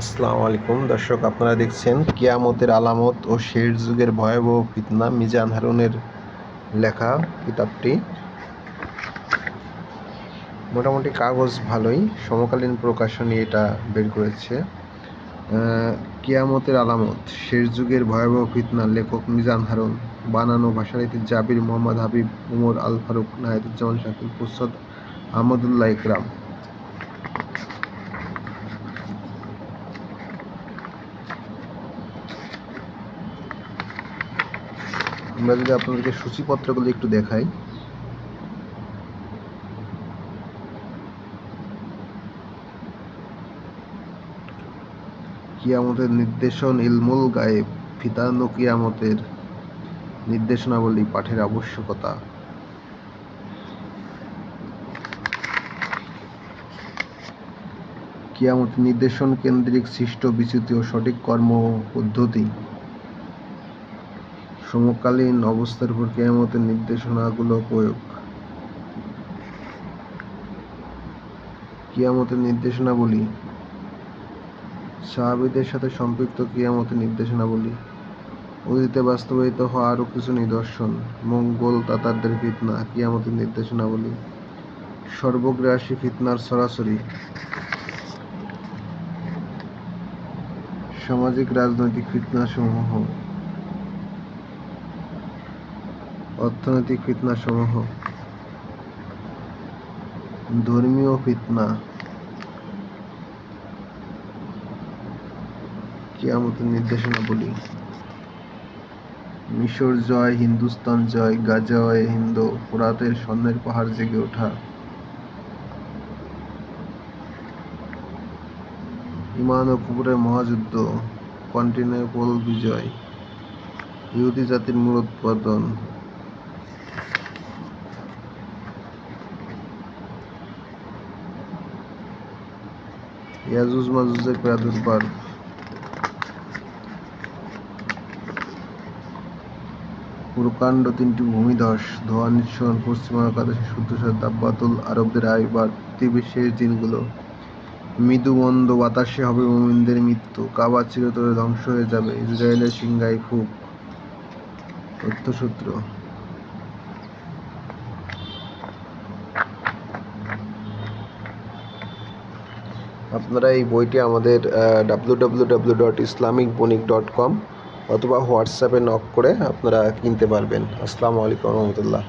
আসসালামু আলাইকুম। দর্শক, আপনারা দেখছেন কিয়ামতের আলামত ও শেষ যুগের ভয়াবহ ফিতনা, মিজান হারুনের লেখা কিতাবটি। মোটামুটি কাগজ ভালোই, সমকালীন প্রকাশনী এটা বের করেছে। কিয়ামতের আলামত, শেষ যুগের ভয়াবহ ফিতনা, লেখক মিজান হারুন, বানানো ভাষানীতি জাবির মোহাম্মদ হাবিব, উমর আল ফারুক, নাহিদুজ্জামান শাকিল, ফুরসদ আহমদুল্লাহ ইকরাম। আমরা যদি আপনাদেরকে সূচিপত্রগুলো একটু দেখাই। কিয়ামতের নির্দেশন ইলমুল গায়েব, ফিতানু কিয়ামতের নির্দেশনাবলী, পাঠের আবশ্যকতা। কিয়ামত নির্দেশন কেন্দ্রিক, সৃষ্ট, বিচ্যুতি ও সঠিক কর্ম পদ্ধতি। সমকালীন অবস্থার উপর কেয়ামতের নির্দেশনাগুলো প্রয়োগ। কিয়ামতের নির্দেশনাবলী। সাহাবীদের সাথে সম্পৃক্ত কিয়ামতের নির্দেশনাবলী। অতীতে বাস্তবায়িত হওয়া আরও কিছু নিদর্শন, মঙ্গল তাতারদের ফিতনা, কিয়ামতের নির্দেশনাবলী। সর্বগ্রাসী ফিতনার সরাসরি। সামাজিক রাজনৈতিক ফিতনাসমূহ। অর্থনৈতিক ফিতনাসমূহ। ধর্মীয় ফিতনা। কিয়ামতের নির্দেশনাবলী। মিশর জয়, হিন্দুস্তান জয় গাজাওয়ে হিন্দ ফোরাতের স্বর্ণের পাহাড় জেগে ওঠা। ইমান ও কুকুরের মহাযুদ্ধ কন্টিনেপল বিজয়। ইহুদি জাতির মূলোৎপাদন ইয়াজুজ মাজুজের প্রাদুর্ভাব প্রকাণ্ড তিনটি ভূমিধস, ধোয়া, নিঃসরণ, পশ্চিমা একাদশী শুদ্ধসার দাব্বাতুল আরবদের আইবার পৃথিবীর দিনগুলো। মৃদু মন্দ বাতাসে হবে মুমিনদের মৃত্যু। কাবা চিরতরে ধ্বংস হয়ে যাবে। ইসরায়েলের সিংগাই ফুক। তথ্যসূত্র। আপনারা এই বইটি আমাদের W W W dot Islamic Banik dot com অথবা হোয়াটসঅ্যাপে নক করে আপনারা কিনতে পারবেন। আসসালামু আলাইকুম রহমতুল্লাহ।